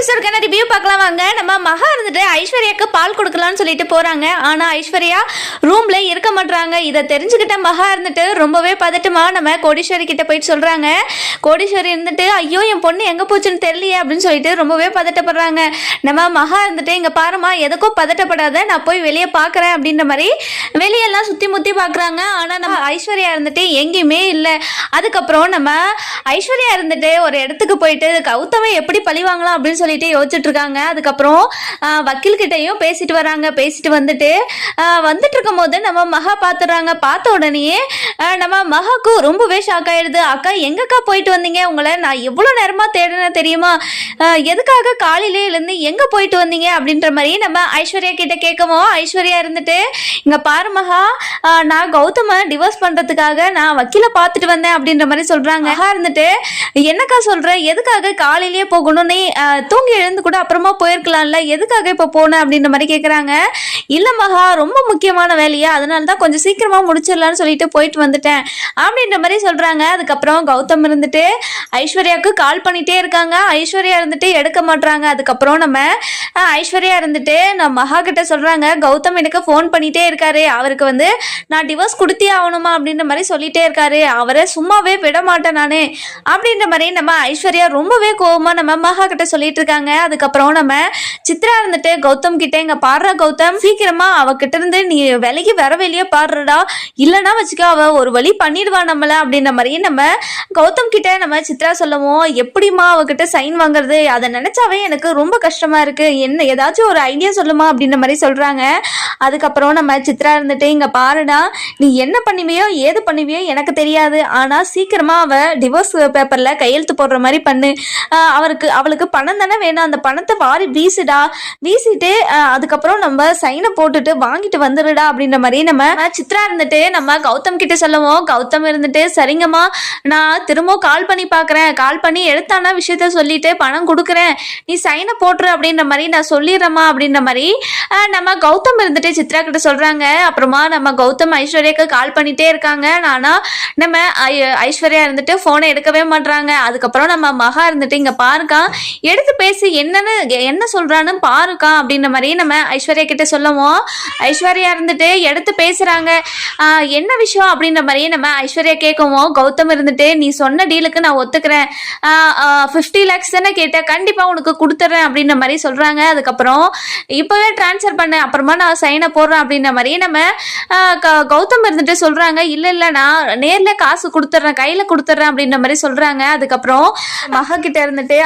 எபிசோடுக்கான review பார்க்கலாம் வாங்க நம்ம மகா இருந்துட்டு ஐஸ்வர்யாக்கு பால் கொடுக்கலாம்னு சொல்லிட்டு போறாங்க. ஆனா ஐஸ்வர்யா ரூம்ல இருக்க மாட்டாங்க இதை தெரிஞ்சுக்கிட்ட மகா இருந்துட்டு ரொம்பவே பதட்டமா நம்ம கோடீஸ்வரி கிட்ட போயிட்டு சொல்றாங்க. கோடீஸ்வரி இருந்துட்டு ஐயோ என் பொண்ணு எங்க போச்சுன்னு தெரியலையே அப்படின்னு சொல்லிட்டு ரொம்பவே பதட்டப்படுறாங்க. நம்ம மகா இருந்துட்டு இங்க பாருமா எதுக்கும் பதட்டப்படாத. நான் போய் வெளியே பார்க்குறேன் அப்படின்ற மாதிரி வெளியெல்லாம் சுத்தி முத்தி பார்க்குறாங்க. ஆனா நம்ம ஐஸ்வர்யா இருந்துட்டு எங்கேயுமே இல்லை. அதுக்கப்புறம் நம்ம ஐஸ்வர்யா இருந்துட்டு ஒரு இடத்துக்கு போயிட்டு கௌதமை எப்படி பழி வாங்கலாம்? அப்படின்னு சொல்லிட்டு யோசிச்சுட்டு இருக்காங்க அதுக்கப்புறம் வக்கீல்கிட்டையும் பேசிட்டு வராங்க. பேசிட்டு வந்துட்டு வந்துட்டு இருக்கும் போது நம்ம மகா பார்த்துடுறாங்க பார்த்த உடனேயே நம்ம மகாக்கு ரொம்பவே ஷாக் ஆயிடுது. அக்கா எங்கக்கா போயிட்டு வந்தீங்க உங்களை? நான் எவ்வளோ நேரமா தேடினேன் தெரியுமா? எதுக்காக காலையிலே இருந்து எங்க போயிட்டு வந்தீங்க? அப்படின்ற மாதிரி நம்ம ஐஸ்வர்யா கிட்ட கேட்கவும் ஐஸ்வர்யா இருந்துட்டு இங்க பாரு மகா நான் கௌதம டிவோர்ஸ் பண்றதுக்காக நான் வக்கீல பார்த்துட்டு வந்தேன். அப்படின்ற மாதிரி சொல்றாங்க. மகா இருந்துட்டு என்னக்கா சொல்ற? எதுக்காக காலையிலேயே போகணும்னு தூங்கி எழுந்து கூட அப்புறமா போயிருக்கலாம்ல. எதுக்காக இப்போ போனேன் அப்படின்ற மாதிரி கேட்குறாங்க இல்லை மகா ரொம்ப முக்கியமான வேலையா? அதனால தான் கொஞ்சம் சீக்கிரமாக முடிச்சிடலாம்னு சொல்லிட்டு போயிட்டு வந்துட்டேன். அப்படின்ற மாதிரி சொல்கிறாங்க அதுக்கப்புறம் கௌதம் இருந்துட்டு ஐஸ்வர்யாவுக்கு கால் பண்ணிகிட்டே இருக்காங்க. ஐஸ்வர்யா இருந்துட்டு எடுக்க மாட்டுறாங்க அதுக்கப்புறம் நம்ம ஐஸ்வர்யா இருந்துட்டு நம்ம மகா கிட்ட சொல்கிறாங்க கௌதம் எனக்கு ஃபோன் பண்ணிகிட்டே இருக்காரு. அவருக்கு வந்து நான் டிவோர்ஸ் கொடுத்தே ஆகணுமா? அப்படின்ற மாதிரி சொல்லிகிட்டே இருக்காரு. அவரை சும்மாவே விட மாட்டேன் நானு. அப்படின்ற மாதிரி நம்ம ஐஸ்வர்யா ரொம்பவே கோபமாக நம்ம மகா கிட்ட சொல்லிட்டு இருக்காங்க. அதுக்கப்புறம் நம்ம சித்ரா இருந்துட்டு கௌதம் கிட்ட இங்க பாடுற கௌதம் சீக்கிரமா அவகிட்ட இருந்து நீ விலைக்கு வர வெளியே பாடுறடா. இல்லைன்னா வச்சுக்க அவ ஒரு வழி பண்ணிடுவா நம்மள அப்படின்ற மாதிரியே நம்ம கௌதம் கிட்ட நம்ம சித்ரா சொல்லவும். எப்படிம்மா அவகிட்ட சைன் வாங்குறது? அதை நினைச்சாவே எனக்கு ரொம்ப கஷ்டமா இருக்கு. என்ன ஏதாச்சும் ஒரு ஐடியா சொல்லுமா அப்படின்ற மாதிரி சொல்றாங்க. அதுக்கப்புறம் நம்ம சித்ரா இருந்துட்டு இங்க பாருடா. நீ என்ன பண்ணுவியோ ஏது பண்ணுவியோ எனக்கு தெரியாது. ஆனா சீக்கிரமா அவ டிவோர்ஸ் பேப்பர்ல கையெழுத்து போடுற மாதிரி பண்ணு. அவருக்கு அவளுக்கு பணம் தானே வேணாம் அந்த பணத்தை வாரி வீசுடா. வீசிட்டு அதுக்கப்புறம் நம்ம சைனை போட்டுட்டு வாங்கிட்டு வந்துடுடா அப்படின்ற மாதிரி நம்ம சித்ரா இருந்துட்டு நம்ம கௌதம் கிட்ட சொல்லுவோம். கௌதம் இருந்துட்டு சரிங்கம்மா நான் திரும்பவும் கால் பண்ணி பார்க்குறேன் கால் பண்ணி எடுத்தானா விஷயத்த சொல்லிட்டு பணம் கொடுக்குறேன். நீ சைனை போட்டுரு அப்படின்ற மாதிரி நான் சொல்லிடுறேம்மா அப்படின்ற மாதிரி நம்ம கௌதம் இருந்துட்டு சித்ரா கிட்ட சொல்கிறாங்க அப்புறமா நம்ம கௌதம் ஐஸ்வர்யாக்கு கால் பண்ணிட்டே இருக்காங்க. ஆனா நம்ம ஐ- ஐஸ்வர்யா இருந்துட்டு ஃபோனை எடுக்கவே மாட்றாங்க. அதுக்கப்புறம் நம்ம மகா இருந்துட்டு இங்கே பாருக்கா. எடுத்து பேசி பேசி என்னன்னு என்ன சொல்றான்னு பாருக்கா அப்படின்ற மாதிரி நம்ம ஐஸ்வர்யா கிட்ட சொல்லுவோம். ஐஸ்வர்யா இருந்துட்டு எடுத்து பேசுறாங்க. என்ன விஷயம் அப்படின்ற மாதிரி நம்ம ஐஸ்வர்யா கேட்கவும். கௌதம் இருந்துட்டு நீ சொன்ன டீலுக்கு நான் ஒத்துக்கிறேன். ஃபிஃப்டி லேக்ஸ் தானே கேட்டேன். கண்டிப்பா உனக்கு கொடுத்துட்றேன் அப்படின்ற மாதிரி சொல்றாங்க. அதுக்கப்புறம் இப்போவே ட்ரான்ஸ்ஃபர் பண்ண. அப்புறமா நான் சைனை போடுறேன். அப்படின்ற மாதிரி நம்ம க- கௌதம் இருந்துட்டு சொல்றாங்க. இல்ல இல்ல நான் நேர்ல காசு கொடுத்துட்றேன் கையில கொடுத்துட்றேன் அப்படின்ற மாதிரி சொல்றாங்க. அதுக்கப்புறம் மகா கிட்ட இருந்துட்டு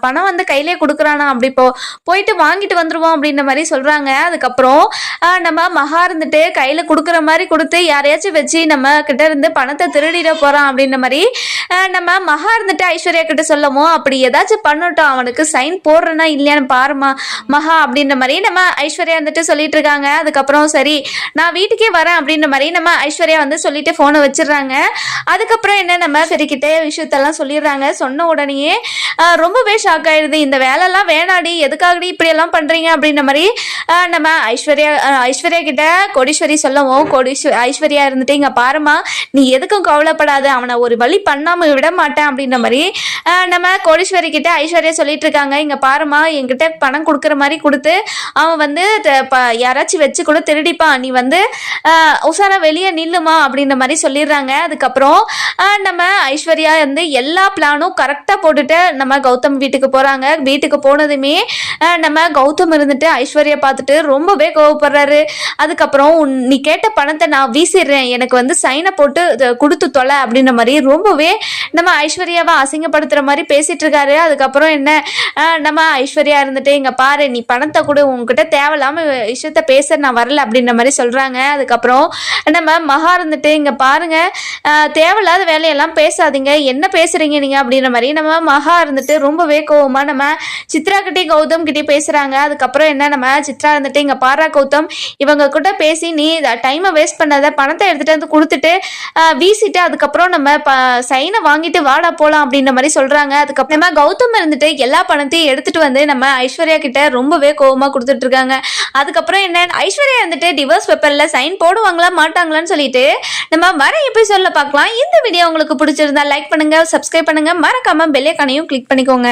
பணம் வந்து கையிலே கொடுக்குறானா? அப்படி இப்போ போயிட்டு வாங்கிட்டு வந்துருவோம் அப்படின்ற மாதிரி சொல்றாங்க. அதுக்கப்புறம் நம்ம மகா இருந்துட்டு கையில கொடுக்குற மாதிரி கொடுத்து யாரையாச்சும் வச்சு நம்ம கிட்ட இருந்து பணத்தை திருடிட போறான் அப்படின்ற மாதிரி நம்ம மகா இருந்துட்டு ஐஸ்வர்யா கிட்ட சொல்லவும் அப்படி ஏதாச்சும் பண்ணட்டும் அவனுக்கு சைன் போடுறேன்னா இல்லையான்னு பாருமா மகா அப்படின்ற மாதிரி நம்ம ஐஸ்வர்யா வந்துட்டு சொல்லிட்டு இருக்காங்க. அதுக்கப்புறம் சரி நான் வீட்டுக்கே வரேன் அப்படின்ற மாதிரி நம்ம ஐஸ்வர்யா வந்து சொல்லிட்டு ஃபோனை வச்சிடுறாங்க. அதுக்கப்புறம் என்ன நம்ம சரிக்கிட்ட விஷயத்தெல்லாம் சொல்லிடுறாங்க. சொன்ன உடனேயே ரொம்பவே ஷாக் ஆயிடுது. இந்த வேலைலாம் வேணாடி எதுக்காகடி இப்படியெல்லாம் பண்ணுறீங்க அப்படின்ற மாதிரி நம்ம ஐஸ்வர்யா ஐஸ்வர்யா கிட்ட கோடீஸ்வரி சொல்லவும் கோடீஸ்வரி ஐஸ்வர்யா இருந்துட்டு இங்கே பாருமா நீ எதுக்கும் கவலைப்படாத அவனை ஒரு வழி பண்ணாமல் விட மாட்டேன் அப்படின்ற மாதிரி நம்ம கோடீஸ்வரி கிட்ட ஐஸ்வர்யா சொல்லிட்டு இருக்காங்க. இங்கே பாருமா என்கிட்ட பணம் கொடுக்குற மாதிரி கொடுத்து அவன் வந்து த- ப- யாராச்சும் வச்சு கூட திருடிப்பான். நீ வந்து உசாரா வெளியே நில்லுமா அப்படின்ற மாதிரி சொல்லிடுறாங்க. அதுக்கப்புறம் நம்ம ஐஸ்வர்யா வந்து எல்லா பிளானும் கரெக்டாக போட்டுட்டு நம்ம கௌதம் வீட்டுக்கு போகிறாங்க வீட்டுக்கு போனதுமே நம்ம கௌதம் இருந்துட்டு ஐஸ்வர்யா பார்த்துட்டு ரொம்பவே கோவப்படுறாரு. அதுக்கப்புறம் உன் நீ கேட்ட பணத்தை நான் வீசிடுறேன். எனக்கு வந்து சைனை போட்டு கொடுத்து தொலை அப்படின்ற மாதிரி ரொம்பவே நம்ம ஐஸ்வர்யாவை அசிங்கப்படுத்துகிற மாதிரி பேசிகிட்டு இருக்காரு. அதுக்கப்புறம் என்ன நம்ம ஐஸ்வர்யா இருந்துட்டு இங்கே பாரு நீ பணத்தை கொடு உங்ககிட்ட தேவையில்லாமல் விஷயத்த பேச நான் வரல அப்படின்ற மாதிரி சொல்கிறாங்க அதுக்கப்புறம் நம்ம மகா இருந்துட்டு இங்கே பாருங்கள் தேவையில்லாத வேலையெல்லாம் பேசாதீங்க. என்ன பேசுகிறீங்க நீங்கள் அப்படின்ற மாதிரி நம்ம மகா இருந்துட்டு ரொம்பவே கோவமாக நம்ம சித்ரா கிட்டே கௌதம் கிட்டே பேசுறாங்க. அதுக்கப்புறம் என்ன நம்ம சித்ரா இருந்துட்டு இங்க பாரா கௌதம் இவங்க கிட்ட பேசி நீ டைமை வேஸ்ட் பண்ணாத பணத்தை எடுத்துட்டு வந்து கொடுத்துட்டு வீசிட்டு அதுக்கப்புறம் நம்ம சைனை வாங்கிட்டு வாடா போலாம் அப்படின்ற மாதிரி சொல்றாங்க. அதுக்கப்புறம் கௌதம் இருந்துட்டு எல்லா பணத்தையும் எடுத்துட்டு வந்து நம்ம ஐஸ்வர்யா கிட்ட ரொம்பவே கோவமா கொடுத்துட்டு இருக்காங்க. அதுக்கப்புறம் என்ன ஐஸ்வர்யா இருந்துட்டு டிவோர்ஸ் பேப்பர்ல சைன் போடுவாங்களா மாட்டாங்களான்னு சொல்லிட்டு நம்ம வர எபிசோட்ல பார்க்கலாம். இந்த வீடியோ உங்களுக்கு பிடிச்சிருந்தா லைக் பண்ணுங்க சப்ஸ்கிரைப் பண்ணுங்க. மறக்காம பெல்லைக்கானையும் கிளிக் பண்ணிக்கோங்க.